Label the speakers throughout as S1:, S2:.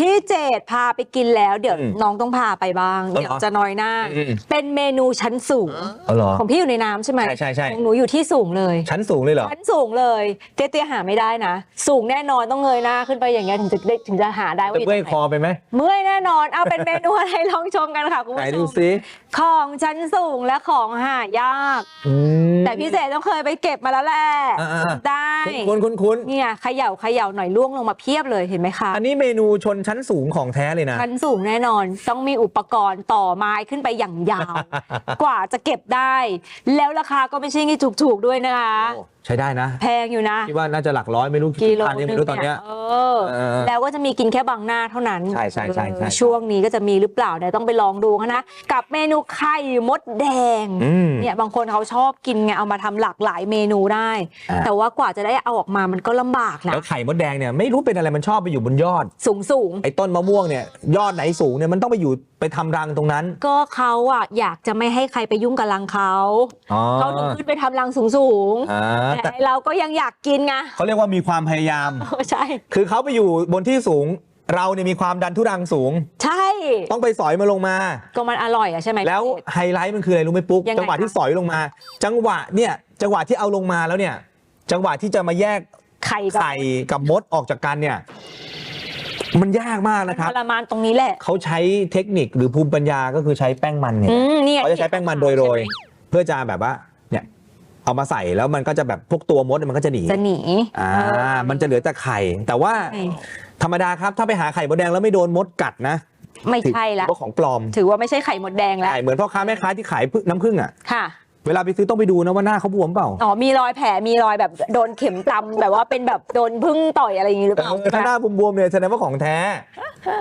S1: พี่เจดพาไปกินแล้วเดี๋ยว
S2: อืม
S1: น้องต้องพาไปบ้าง
S2: เออ
S1: เดี๋ยวจะน้อยหน้า
S2: อืม
S1: เป็นเมนูชั้นสูง
S2: เอาเหรอ
S1: ของพี่อยู่ในน้ำใช่ไหม
S2: ใช่ใช่ใช่
S1: ของหนูอยู่ที่สูงเลย
S2: ชั้นสูงเลยเหรอ
S1: ชั้นสูงเลยเตี้ยเตี้ยๆหาไม่ได้นะ สูงแน่นอนต้องเงยหน้าขึ้นไปอย่างเงี้ยถึงจะได้ถึงจะหาได้ว่า
S2: จะ
S1: อยู่ตร
S2: เมื่อย
S1: งไห
S2: คนอไปไหม
S1: เมื่อยแน่นอนเอาเป็นเมนูอะไรลองชมกันค่ะคุณ
S2: ไหน
S1: ผู้ช
S2: ดู
S1: ม
S2: ซิ
S1: ของชั้นสูงและของหายาก
S2: อืม
S1: แต่พี่เจต้องเคยไปเก็บมาแล้วแหละ
S2: อ่าๆ
S1: ได้
S2: คุ้นคุ้นคุ้น
S1: เนี่ยเขย่าเขย่าหน่อยล่วงลงมาเพียบเลยเห็นไหมคะ
S2: อันนี้เมนูชนชั้นสูงของแท้เลยนะ
S1: ชั้นสูงแน่นอน ต้องมีอุปกรณ์ต่อไม้ขึ้นไปอย่างยาว กว่าจะเก็บได้ แล้วราคาก็ไม่ใช่งี้ถูกๆด้วยนะคะ
S2: โอ้ใช้ได้นะ
S1: แพงอยู่นะ
S2: คิดว่าน่าจะหลักร้อยไม่รู้
S1: กิโล
S2: พันยัง
S1: นึ
S2: ไม่
S1: ง
S2: รู้ตอนเนี้
S1: เนี่ยยเออ
S2: เออ
S1: แล้วก็จะมีกินแค่บางหน้าเท่านั้น
S2: ใช่ใช่ใช่ใช่
S1: เออช่วงนี้ก็จะมีหรือเปล่าเนี่ยต้องไปลองดูกันนะกับเมนูไข่มดแดง
S2: อืม
S1: เนี่ยบางคนเขาชอบกินไงเอามาทำหลากหลายเมนูได้
S2: อ่า
S1: แต่ว่ากว่าจะได้เอาออกมามันก็ลำบากนะ
S2: แล้วไข่มดแดงเนี่ยไม่รู้เป็นอะไรมันชอบไปอยู่บนยอด
S1: สูงสูง
S2: ไอ้ต้นมะม่วงเนี่ยยอดไหนสูงเนี่ยมันต้องไปอยู่ไปทำรังตรงนั้น
S1: ๆก็เขาอะอยากจะไม่ให้ใครไปยุ่งกับรังเขา
S2: อ๋อ
S1: เขาถึงขึ้นไปทำรังสูงสูงๆ
S2: อ่า
S1: แต่
S2: แต่
S1: เราก็ยังอยากกินไง
S2: เขาเรียกว่ามีความพยายาม
S1: เออใช่
S2: คือเขาไปอยู่บนที่สูง เราเนี่ยมีความดันทุรังสูง
S1: ใช่
S2: ต้องไปสอยมาลงมา
S1: ก็มันอร่อยอะใช่ไหม
S2: แล้วไฮไลท์มันคืออะไรรู้ไหมปุ๊ก
S1: ยังไง
S2: จังหวะที่
S1: คะ
S2: สอยลงมา จังหวะเนี่ยจังหวะที่เอาลงมาแล้วเนี่ย จังหวะที่จะมาแยก
S1: ไข่กับ
S2: ไข่กับมดออกจากกันเนี่ย มันยากมากนะครับ
S1: ทรมานตรงนี้แหละ
S2: เขาใช้เทคนิคหรือภูมิปัญญาก็คือใช้แป้งมันเนี่ย
S1: อืมนี่ไง
S2: เขาจะใช้แป้งมันโรยๆเพื่อจะแบบว่า เนี่ยเอามาใส่แล้วมันก็จะแบบพวกตัวมดมันก็จะหนี
S1: จะหนี
S2: อ่า
S1: เออ
S2: มันจะเหลือแต่ไข่ แต่ว่า
S1: ใช่
S2: ธรรมดาครับถ้าไปหาไข่มดแดงแล้วไม่โดนมดกัดนะ
S1: ไม่ใช่ละ
S2: ถือว่าของปลอม
S1: ถือว่าไม่ใช่ไข่มดแดงแล้ว
S2: ใช่เหมือนพ่อค้าแม่ค้าที่ขายพึ่งน้ำผึ้งอะ
S1: ค่ะ
S2: เวลาไปซื้อต้องไปดูนะว่าหน้าเขาบวมเปล่า
S1: อ๋อ มีรอยแผล มีรอยแบบโดนเข็มตำแบบว่าเป็นแบบโดนพึ่งต่อยอะไรอย่างงี้หรือเป
S2: เอ
S1: ล่า
S2: อถ้าหน้าบวมๆเนี่ยแสดงว่าของแท้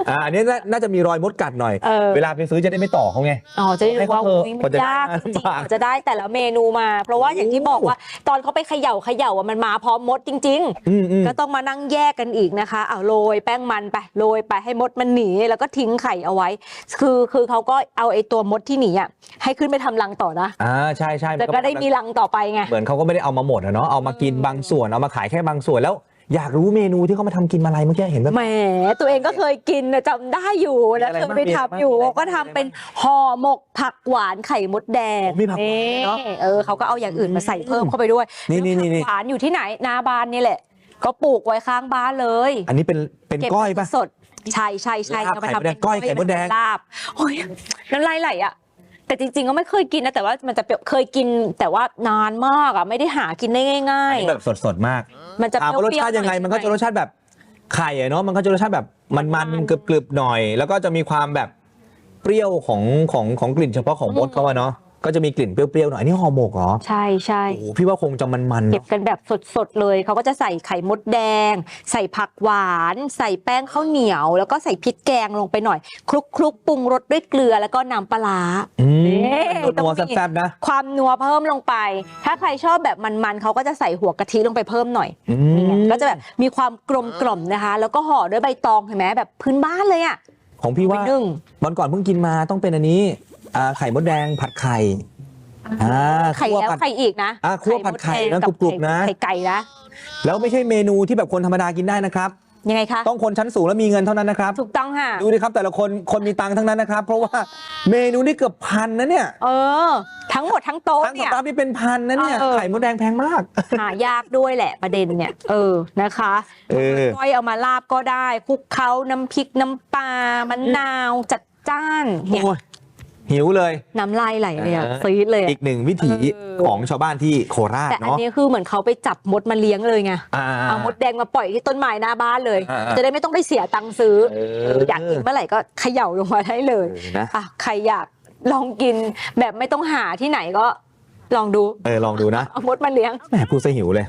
S2: อ่าอันนี้น่าน่าจะมีรอยมดกัดหน่อย
S1: เออ
S2: เวลาไปซื้อจะได้ไม่ต่อเขาไง
S1: อ๋อจะได้รู้ว่า
S2: ให้เขาเถอะ
S1: อุ๊ย
S2: กว่าจะ
S1: ยาก
S2: ได้
S1: จริง
S2: ลำบาก
S1: ๆกว่าจะได้แต่ละเมนูมา เพราะว่าอย่างที่บอกว่าตอนเขาไปเขย่าเขย่าอะมันมาพร้อมมดจริงๆ
S2: อืมอืม
S1: ก็ต้องมานั่งแยกกันอีกนะคะเอาโรยแป้งมันไปโรยไปให้มดมันหนีแล้วก็ทิ้งไข่เอาไว้ คือคือเขาก็เอาไอ้ตัวมดที่หนีอะให้ขึ้นไปทำรังต่อนะ
S2: อ่าใช่ใช่
S1: แล้วก็ได้มีรังต่อไปไง
S2: เหมือนเขาก็ไม่ได้เอามาหมดอะเนาะเอามากินบางส่วนเอามาขายแค่บางส่วนแล้ว อยากรู้เมนูที่เขามาทำกินมาอะไรเมื่อกี้เห็นแบบ
S1: แหมตัวเองก็เคยกินนะจำได้อยู่นะ
S2: มีอะไร
S1: เคย
S2: บ้าง
S1: ไป
S2: มีอะไร
S1: ทำอยู่
S2: บ้าง
S1: ก็ทำเป็นห่อหมกผักหวานไข่มดแดง
S2: โอ้มีผักหวานเนอะ
S1: เออเขาก็เอาอย่างอื่นมาใส่เพิ่มเข้าไปด้วย
S2: นี่นี่นี่นี่
S1: ผักหวานอยู่ที่ไหนหนาบานนี่แหละ ก็ปลูกไว้ข้างบ้านเลย
S2: อันนี้เป็นเป็น
S1: เบ
S2: ก้อยปะ
S1: สดๆใช่ใช่ใช่
S2: ลาบ
S1: เอามา
S2: ไข่มดแดง
S1: ทำเป็น
S2: ก้อยไข่มดแดง
S1: ลาบโอ้ยน้ำลายไหลอะ แต่จริงๆก็ไม่เคยกินนะแต่ว่ามันจะเปรี้ยวเคยกินแต่ว่านานมากอะไม่ได้หากินได้ง่าย
S2: อันนี้แบบสดๆมาก
S1: ๆ มันจะ
S2: ถามว่ารส
S1: เปรี้ยว
S2: ชาติ
S1: ๆ
S2: ยังไง
S1: หอ
S2: มันก็จะรสชาติแบบไข่อะเนาะมันก็จะรสชาติแบบมันๆกรึบๆหน่อย แล้วก็จะมีความแบบเปรี้ยวของของของกลิ่นเฉพาะของมดเขาอะเนาะ ก็จะมีกลิ่นเปรี้ยวๆหน่อยอันนี้ห่อหมกเหรอ
S1: ใช่ใช่
S2: โอ้โหพี่ว่าคงจะมันๆ
S1: เก็บ
S2: เนาะ
S1: กันแบบสดๆเลย เขาก็จะใส่ไข่มดแดง ใส่ผักหวาน ใส่แป้งข้าวเหนียว แล้วก็ใส่พริกแกงลงไปหน่อยคลุกคลุกๆปรุงรสด้วยเกลือแล้วก็น้ำปลาร้า
S2: อืม
S1: นี่
S2: นัวๆ
S1: ต้องมี
S2: แซ่บๆนะ
S1: ความนัวเพิ่มลงไป ถ้าใครชอบแบบมันๆเขาก็จะใส่หัวกะทิลงไปเพิ่มหน่อย
S2: อื
S1: นี่ไง
S2: ม
S1: ก็จะแบบมีความกลมกล่อมนะคะ แล้วก็ห่อด้วยใบตองเห็นไหมแบบพื้นบ้านเลยอะ
S2: ของพี่
S1: ไป
S2: ว่า
S1: นึ่ง
S2: วันก่อนเพิ่งกินมาต้องเป็นอันนี้ อ่าไข่มดแดงผัดไข่อ่า
S1: ไข่
S2: คั่ว
S1: แล้ว
S2: ผัด
S1: ไข่อีกนะ
S2: อะคั่วผัดไข่
S1: มแดง
S2: นะ
S1: กับ
S2: กรุบๆนะ
S1: ไข่ไก่นะ
S2: แล้วไม่ใช่เมนูที่แบบคนธรรมดากินได้นะครับ
S1: ยังไงคะ
S2: ต้องคนชั้นสูงและมีเงินเท่านั้นนะครับ
S1: ถูกต้องค่ะ
S2: ดูดิครับแต่ละคนคนมีตังค์ทั้งนั้นนะครับ เพราะว่าเมนูนี่เกือบพันนะเนี่ย
S1: เออ ทั้งหมดทั้งโต๊ะ
S2: ทั้งส
S1: เนี่ย
S2: ตาฟนี่เป็นพันนะเนี่ย
S1: เออ
S2: ไข่มดแดงแพงมาก
S1: หายากด้วยแหละประเด็นเนี่ย เออนะคะ
S2: เออ
S1: ก้อยเอามาลาบก็ได้คลุกเคล้าน้ำพริกน้ำปลามะนาวจัดจ้านเนี่ย
S2: โอ้ย หิวเลย
S1: น้ำลายไหลเลยอะ
S2: เออ
S1: ซีดเลยอะ
S2: อีกหนึ่งวิถี
S1: เออ
S2: ของชาวบ้านที่โคราช
S1: แต่อัน
S2: เนาะ
S1: นี้คือเหมือนเขาไปจับมดมาเลี้ยงเลยไง
S2: อ่า
S1: เอามดแดงมาปล่อยที่ต้นไม้หน้าบ้านเลย
S2: อ่า
S1: จะได้ไม่ต้องไปเสียตังค์ซื้อ
S2: เอ
S1: เอออยากกินเมื่อไหร่ก็เขย่าลงมาได้เลย
S2: เออนะ
S1: อะใครอยากลองกินแบบไม่ต้องหาที่ไหนก็ลองดู
S2: เออลองดูนะ
S1: เอามดมาเลี้ยง
S2: แหมพูดซะหิวเลย